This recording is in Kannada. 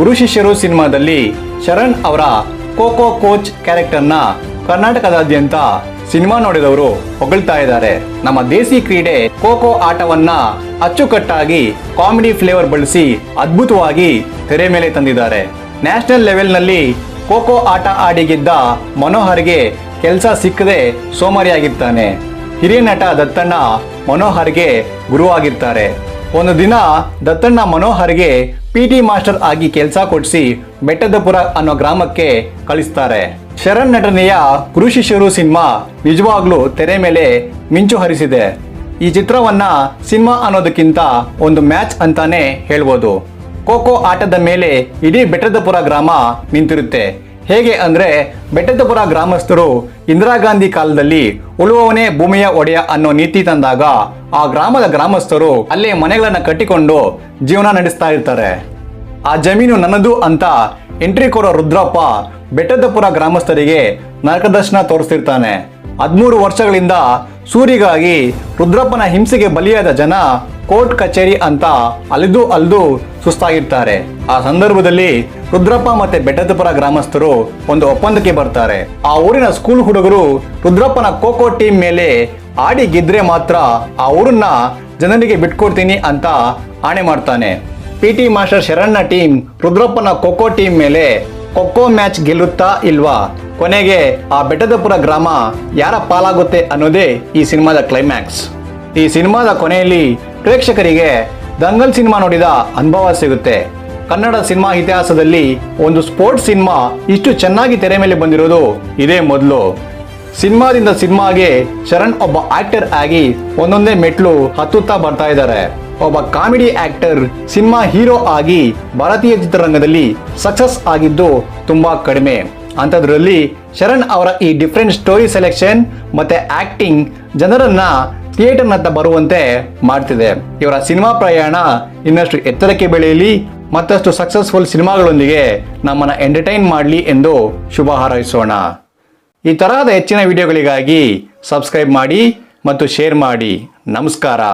ಗುರು ಶಿಷ್ಯರು ಸಿನಿಮಾದಲ್ಲಿ ಶರಣ್ ಅವರ ಕೋಕೋ ಕೋಚ್ ಕ್ಯಾರೆಕ್ಟರ್ನ ಕರ್ನಾಟಕದಾದ್ಯಂತ ಸಿನಿಮಾ ನೋಡಿದವರು ಹೊಗಳ್ತಾ ಇದ್ದಾರೆ. ನಮ್ಮ ದೇಸಿ ಕ್ರೀಡೆ ಕೋಕೋ ಆಟವನ್ನ ಅಚ್ಚುಕಟ್ಟಾಗಿ ಕಾಮಿಡಿ ಫ್ಲೇವರ್ ಬಳಸಿ ಅದ್ಭುತವಾಗಿ ತೆರೆ ಮೇಲೆ ತಂದಿದ್ದಾರೆ. ನ್ಯಾಷನಲ್ ಲೆವೆಲ್ನಲ್ಲಿ ಕೋಕೋ ಆಟ ಆಡಿ ಗೆದ್ದ ಮನೋಹರ್ಗೆ ಕೆಲಸ ಸಿಕ್ಕದೆ ಸೋಮಾರಿಯಾಗಿರ್ತಾನೆ. ಹಿರಿಯ ನಟ ದತ್ತಣ್ಣ ಮನೋಹರ್ಗೆ ಗುರುವಾಗಿರ್ತಾರೆ. ಒಂದು ದಿನ ದತ್ತಣ್ಣ ಮನೋಹರ್ಗೆ ಪಿ ಟಿ ಮಾಸ್ಟರ್ ಆಗಿ ಕೆಲಸ ಕೊಡಿಸಿ ಬೆಟ್ಟದಪುರ ಅನ್ನೋ ಗ್ರಾಮಕ್ಕೆ ಕಳಿಸ್ತಾರೆ. ಶರಣ್ ನಟನೆಯ ಶಿಷ್ಯರು ಸಿನಿಮಾ ನಿಜವಾಗ್ಲೂ ತೆರೆ ಮೇಲೆ ಮಿಂಚು ಹರಿಸಿದೆ. ಈ ಚಿತ್ರವನ್ನ ಸಿನಿಮಾ ಅನ್ನೋದಕ್ಕಿಂತ ಒಂದು ಮ್ಯಾಚ್ ಅಂತಾನೆ ಹೇಳ್ಬೋದು. ಖೋಖೋ ಆಟದ ಮೇಲೆ ಇಡೀ ಬೆಟ್ಟದಪುರ ಗ್ರಾಮ ನಿಂತಿರುತ್ತೆ. ಹೇಗೆ ಅಂದರೆ ಬೆಟ್ಟದಪುರ ಗ್ರಾಮಸ್ಥರು ಇಂದಿರಾ ಗಾಂಧಿ ಕಾಲದಲ್ಲಿ ಉಳುವವನೇ ಭೂಮಿಯ ಒಡೆಯ ಅನ್ನೋ ನೀತಿ ತಂದಾಗ ಆ ಗ್ರಾಮದ ಗ್ರಾಮಸ್ಥರು ಅಲ್ಲೇ ಮನೆಗಳನ್ನು ಕಟ್ಟಿಕೊಂಡು ಜೀವನ ನಡೆಸ್ತಾ ಇರ್ತಾರೆ. ಆ ಜಮೀನು ನನ್ನದು ಅಂತ ಎಂಟ್ರಿ ಕೊಡೋ ರುದ್ರಪ್ಪ ಬೆಟ್ಟದಪುರ ಗ್ರಾಮಸ್ಥರಿಗೆ ನರಕದರ್ಶನ ತೋರಿಸ್ತಿರ್ತಾನೆ. ಹದಿಮೂರು ವರ್ಷಗಳಿಂದ ಸೂರಿಗಾಗಿ ರುದ್ರಪ್ಪನ ಹಿಂಸೆಗೆ ಬಲಿಯಾದ ಜನ ಕೋರ್ಟ್ ಕಚೇರಿ ಅಂತ ಅಲಿದು ಅಲ್ದು ಸುಸ್ತಾಗಿರ್ತಾರೆ. ಆ ಸಂದರ್ಭದಲ್ಲಿ ರುದ್ರಪ್ಪ ಮತ್ತೆ ಬೆಟ್ಟದಪುರ ಗ್ರಾಮಸ್ಥರು ಒಂದು ಒಪ್ಪಂದಕ್ಕೆ ಬರ್ತಾರೆ. ಆ ಊರಿನ ಸ್ಕೂಲ್ ಹುಡುಗರು ರುದ್ರಪ್ಪನ ಖೋಖೋ ಟೀಮ್ ಮೇಲೆ ಆಡಿ ಗೆದ್ರೆ ಮಾತ್ರ ಆ ಊರನ್ನ ಜನರಿಗೆ ಬಿಟ್ಕೊಡ್ತೀನಿ ಅಂತ ಆಣೆ ಮಾಡ್ತಾನೆ. ಪಿ ಟಿ ಮಾಸ್ಟರ್ ಶರಣ್ನ ಟೀಮ್ ರುದ್ರಪ್ಪನ ಖೋಖೋ ಟೀಮ್ ಮೇಲೆ ಖೋಖೋ ಮ್ಯಾಚ್ ಗೆಲ್ಲುತ್ತಾ ಇಲ್ವಾ? ಕೊನೆಗೆ ಆ ಬೆಟ್ಟದಪುರ ಗ್ರಾಮ ಯಾರ ಪಾಲಾಗುತ್ತೆ ಅನ್ನೋದೇ ಈ ಸಿನಿಮಾದ ಕ್ಲೈಮ್ಯಾಕ್ಸ್ ಈ ಸಿನಿಮಾದ ಕೊನೆಯಲ್ಲಿ ಪ್ರೇಕ್ಷಕರಿಗೆ ದಂಗಲ್ ಸಿನಿಮಾ ನೋಡಿದ ಅನುಭವ ಸಿಗುತ್ತೆ. ಕನ್ನಡ ಸಿನಿಮಾ ಇತಿಹಾಸದಲ್ಲಿ ಒಂದು ಸ್ಪೋರ್ಟ್ಸ್ ಸಿನಿಮಾ ಇಷ್ಟು ಚೆನ್ನಾಗಿ ತೆರೆ ಮೇಲೆ ಬಂದಿರೋದು ಇದೇ ಮೊದಲು. ಸಿನಿಮಾದಿಂದ ಸಿನಿಮಾಗೆ ಶರಣ್ ಒಬ್ಬ ಆಕ್ಟರ್ ಆಗಿ ಒಂದೊಂದೇ ಮೆಟ್ಲು ಹತ್ತುತ್ತಾ ಬರ್ತಾ ಇದ್ದಾರೆ. ಒಬ್ಬ ಕಾಮಿಡಿ ಆಕ್ಟರ್, ಸಿನಿಮಾ ಹೀರೋ ಆಗಿ ಭಾರತೀಯ ಚಿತ್ರರಂಗದಲ್ಲಿ ಸಕ್ಸಸ್ ಆಗಿದ್ದು ತುಂಬಾ ಕಡಿಮೆ. ಅಂಥದ್ರಲ್ಲಿ ಶರಣ್ ಅವರ ಈ ಡಿಫ್ರೆಂಟ್ ಸ್ಟೋರಿ ಸೆಲೆಕ್ಷನ್ ಮತ್ತೆ ಆಕ್ಟಿಂಗ್ ಜನರನ್ನ ಥಿಯೇಟರ್ನತ್ತ ಬರುವಂತೆ ಮಾಡ್ತಿದೆ. ಇವರ ಸಿನಿಮಾ ಪ್ರಯಾಣ ಇನ್ನಷ್ಟು ಎತ್ತರಕ್ಕೆ ಬೆಳೆಯಲಿ, ಮತ್ತಷ್ಟು ಸಕ್ಸಸ್ಫುಲ್ ಸಿನಿಮಾಗಳೊಂದಿಗೆ ನಮ್ಮನ್ನ ಎಂಟರ್ಟೈನ್ ಮಾಡಲಿ ಎಂದು ಶುಭ ಹಾರೈಸೋಣ. ಈ ತರಹದ ಹೆಚ್ಚಿನ ವಿಡಿಯೋಗಳಿಗಾಗಿ ಸಬ್ಸ್ಕ್ರೈಬ್ ಮಾಡಿ ಮತ್ತು ಶೇರ್ ಮಾಡಿ. ನಮಸ್ಕಾರ.